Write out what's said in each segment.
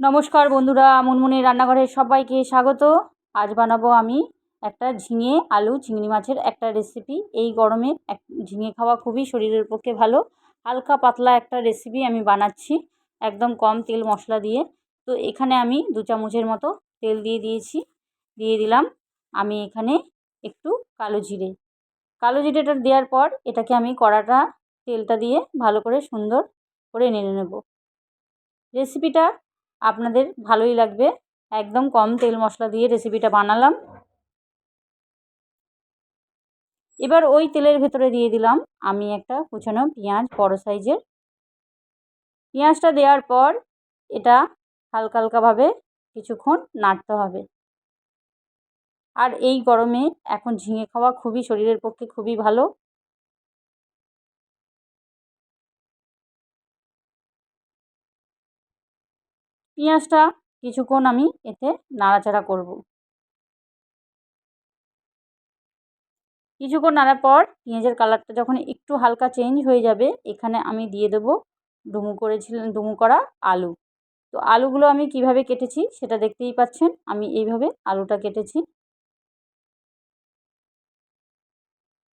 নমস্কার বন্ধুরা মুনমুনি রান্নাঘরে সবাইকে স্বাগত। আজ বানাবো আমি একটা ঝিঙে আলু, চিংড়ি মাছের একটা রেসিপি এই গরমে এক ঝিঙে খাওয়া খুবই শরীরের পক্ষে ভালো। হালকা পাতলা একটা রেসিপি আমি বানাচ্ছি একদম কম তেল মশলা দিয়ে। তো এখানে আমি দু চামচের মতো তেল দিয়ে দিয়েছি। দিয়ে দিলাম আমি এখানে একটু কালো জিরে। কালো জিরেটা দেওয়ার পর এটাকে আমি কড়াটা, তেলটা দিয়ে ভালো করে সুন্দর করে নেড়ে নেব। রেসিপিটা আপনাদের ভালোই লাগবে। একদম কম তেল মশলা দিয়ে রেসিপিটা বানালাম। এবার ওই তেলের ভেতরে দিয়ে দিলাম আমি একটা কুচানো পেঁয়াজ, বড় সাইজের পেঁয়াজটা দেওয়ার পর এটা হালকা হালকাভাবে কিছুক্ষণ নাড়তে হবে। আর এই গরমে এখন ঝিঙে খাওয়া খুবই শরীরের পক্ষে খুবই ভালো। পেঁয়াজটা কিছুক্ষণ আমি এতে নাড়াচাড়া করব। কিছুক্ষণ নাড়ার পর পেঁয়াজের কালারটা যখন একটু হালকা চেঞ্জ হয়ে যাবে, এখানে আমি দিয়ে দেবো ডুমু করেছিলাম ডুমু করা আলু। তো আলুগুলো আমি কীভাবে কেটেছি সেটা দেখতেই পাচ্ছেন, আমি এইভাবে আলুটা কেটেছি।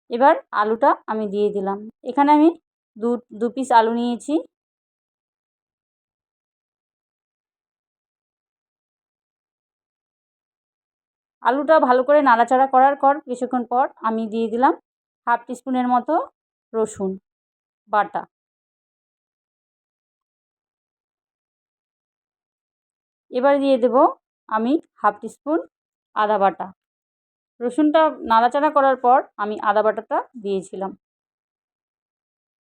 এবার আলুটা আমি দিয়ে দিলাম। এখানে আমি দু দু পিস আলু নিয়েছি। আলুটা ভালো করে নাড়াচাড়া করার পর, কিছুক্ষণ পর আমি দিয়ে দিলাম হাফ টিস্পুনের মতো রসুন বাটা। এবার দিয়ে দেব আমি হাফ টিস্পুন আদা বাটা। রসুনটা নাড়াচাড়া করার পর আমি আদা বাটাটা দিয়েছিলাম।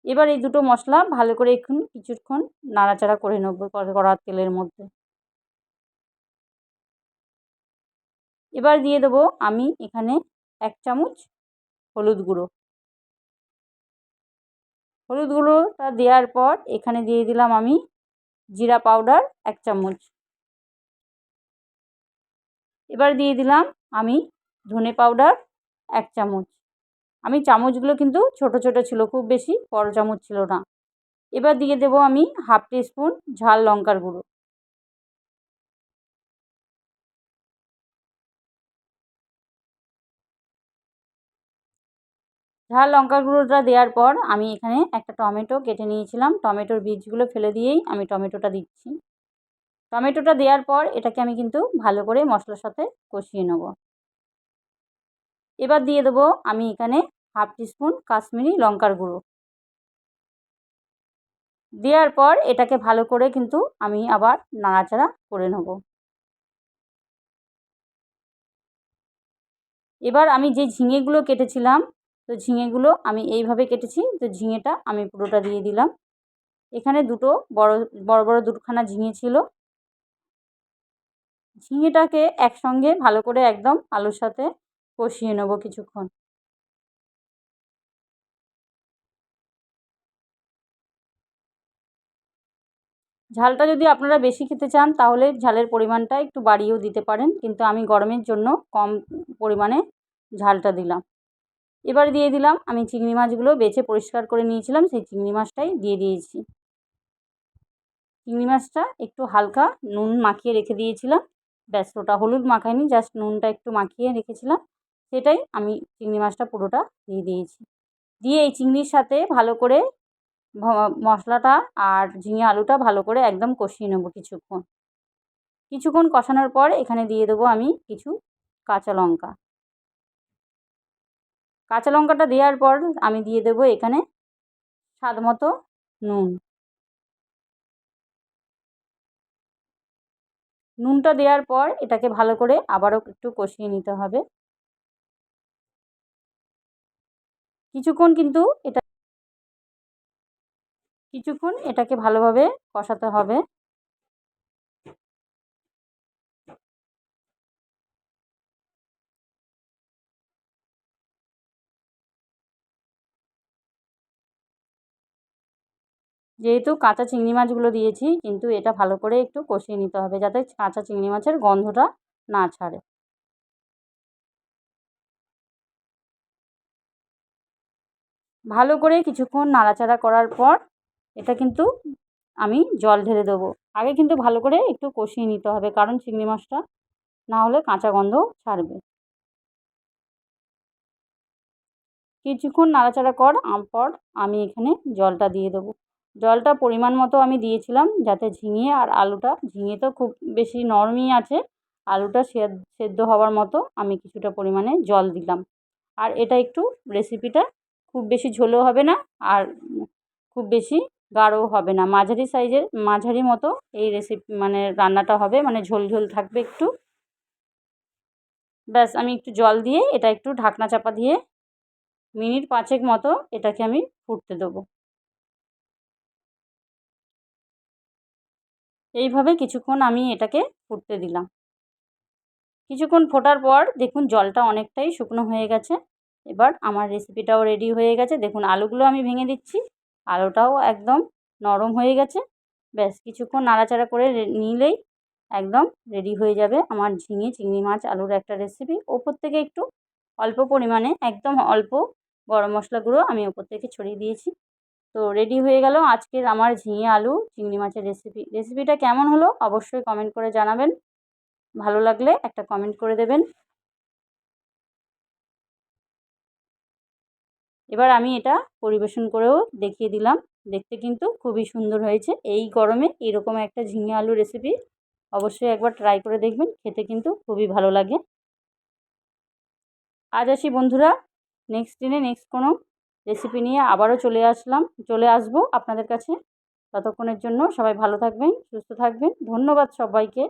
এবার এই দুটো মশলা ভালো করে একটু কিছুক্ষণ নাড়াচাড়া করে নেব কড়ার তেলের মধ্যে। এবার দিয়ে দেবো আমি এখানে এক চামচ হলুদ গুঁড়ো। হলুদ গুঁড়োটা দেওয়ার পর এখানে দিয়ে দিলাম আমি জিরা পাউডার এক চামচ। এবার দিয়ে দিলাম আমি ধনে পাউডার এক চামচ। আমি চামচগুলো কিন্তু ছোট ছোট ছিল, খুব বেশি বড় চামচ ছিল না। এবার দিয়ে দেবো আমি হাফ টিস্পুন ঝাল লঙ্কার গুঁড়ো। ঝাল লঙ্কার গুঁড়োটা দেওয়ার পর আমি এখানে একটা টমেটো কেটে নিয়েছিলাম। টমেটোর বীজগুলো ফেলে দিয়েই আমি টমেটোটা দিচ্ছি। টমেটোটা দেওয়ার পর এটাকে আমি কিন্তু ভালো করে মশলার সাথে কষিয়ে নেব। এবার দিয়ে দেবো আমি এখানে হাফ টিস্পুন কাশ্মীরি লঙ্কার গুঁড়ো। দেওয়ার পর এটাকে ভালো করে কিন্তু আমি আবার নাড়াচাড়া করে নেব। এবার আমি যে ঝিঙেগুলো কেটেছিলাম তো ঝিঙেগুলো আমি এইভাবে কেটেছি তো ঝিঙেটা আমি পুরোটা দিয়ে দিলাম। এখানে দুটো বড় বড় বড় দুখানা ঝিঙে ছিল। ঝিঙেটাকে একসঙ্গে ভালো করে একদম আলুর সাথে কষিয়ে নেব কিছুক্ষণ। ঝালটা যদি আপনারা বেশি খেতে চান তাহলে ঝালের পরিমাণটা একটু বাড়িয়েও দিতে পারেন। কিন্তু আমি গরমের জন্য কম পরিমাণে ঝালটা দিলাম। এবার দিয়ে দিলাম। আমি চিংড়ি মাছগুলো বেছে পরিষ্কার করে নিয়েছিলাম, সেই চিংড়ি মাছটাই দিয়ে দিয়েছি। চিংড়ি মাছটা একটু হালকা নুন মাখিয়ে রেখে দিয়েছিলাম। ব্যাস, ওটা হলুদ মাখাইনি জাস্ট নুনটা একটু মাখিয়ে রেখেছিলাম। সেটাই আমি চিংড়ি মাছটা পুরোটা দিয়ে দিয়েছি। দিয়ে এই চিংড়ির সাথে ভালো করে মশলাটা আর ঝিঙে আলুটা ভালো করে একদম কষিয়ে নেব কিছুক্ষণ। কিছুক্ষণ কষানোর পর এখানে দিয়ে দেবো আমি কিছু কাঁচা লঙ্কা। কাঁচা লঙ্কাটা দেওয়ার পর আমি দিয়ে দেবো এখানে স্বাদ মতো নুন। নুনটা দেওয়ার পর এটাকে ভালো করে আবারও একটু কষিয়ে নিতে হবে। কিছুক্ষণ কিন্তু এটা কিছুক্ষণ এটাকে ভালোভাবে কষাতে হবে। যেহেতু কাঁচা চিংড়ি মাছগুলো দিয়েছি, কিন্তু এটা ভালো করে একটু কষিয়ে নিতে হবে যাতে কাঁচা চিংড়ি মাছের গন্ধটা না ছাড়ে। ভালো করে কিছুক্ষণ নাড়াচাড়া করার পর এটা কিন্তু আমি জল ঢেলে দেবো। আগে কিন্তু ভালো করে একটু কষিয়ে নিতে হবে কারণ চিংড়ি মাছটা না হলে কাঁচা গন্ধ ছাড়বে। কিছুক্ষণ নাড়াচাড়া কর পর আমি এখানে জলটা দিয়ে দেবো। জলটা পরিমাণ মতো আমি দিয়েছিলাম যাতে ঝিঙে আর আলুটা, ঝিঙে তো খুব বেশি নরমই আছে, আলুটা সেদ্ধ হওয়ার মতো আমি কিছুটা পরিমাণে জল দিলাম। আর এটা একটু রেসিপিটা খুব বেশি ঝোলও হবে না আর খুব বেশি গাঢ়ও হবে না। মাঝারি সাইজের, মাঝারি মতো এই রেসিপি মানে রান্নাটা হবে মানে ঝোল ঝোল থাকবে একটু। ব্যাস, আমি একটু জল দিয়ে এটা একটু ঢাকনা চাপা দিয়ে মিনিট পাঁচেক মতো এটাকে আমি ফুটতে দেবো। এইভাবে কিছুক্ষণ আমি এটাকে ফুটতে দিলাম। কিছুক্ষণ ফোটার পর দেখুন জলটা অনেকটাই শুকনো হয়ে গেছে। এবার আমার রেসিপিটাও রেডি হয়ে গেছে। দেখুন আলুগুলো আমি ভেঙে দিচ্ছি। আলুটাও একদম নরম হয়ে গেছে। ব্যাস, কিছুক্ষণ নাড়াচাড়া করে নিলেই একদম রেডি হয়ে যাবে আমার ঝিঙে, চিংড়ি মাছ, আলুর একটা রেসিপি ওপর থেকে একটু অল্প পরিমাণে, একদম অল্প গরম মশলা গুঁড়ো আমি ওপর থেকে ছড়িয়ে দিয়েছি। তো রেডি হয়ে গেল আজকের আমার ঝিঙে আলু চিংড়ি মাছের রেসিপি রেসিপিটা কেমন হলো অবশ্যই কমেন্ট করে জানাবেন। ভালো লাগলে একটা কমেন্ট করে দেবেন। এবার আমি এটা পরিবেশন করেও দেখিয়ে দিলাম। দেখতে কিন্তু খুবই সুন্দর হয়েছে। এই গরমে এরকম একটা ঝিঙে আলু রেসিপি অবশ্যই একবার ট্রাই করে দেখবেন, খেতে কিন্তু খুবই ভালো লাগে। আজ আসি বন্ধুরা নেক্সট দিনে নেক্সট কোনো রেসিপি নিয়ে আবারও চলে আসলাম। চলে আসব আপনাদের কাছে। ততক্ষণের জন্য সবাই ভালো থাকবেন, সুস্থ থাকবেন। ধন্যবাদ সবাইকে।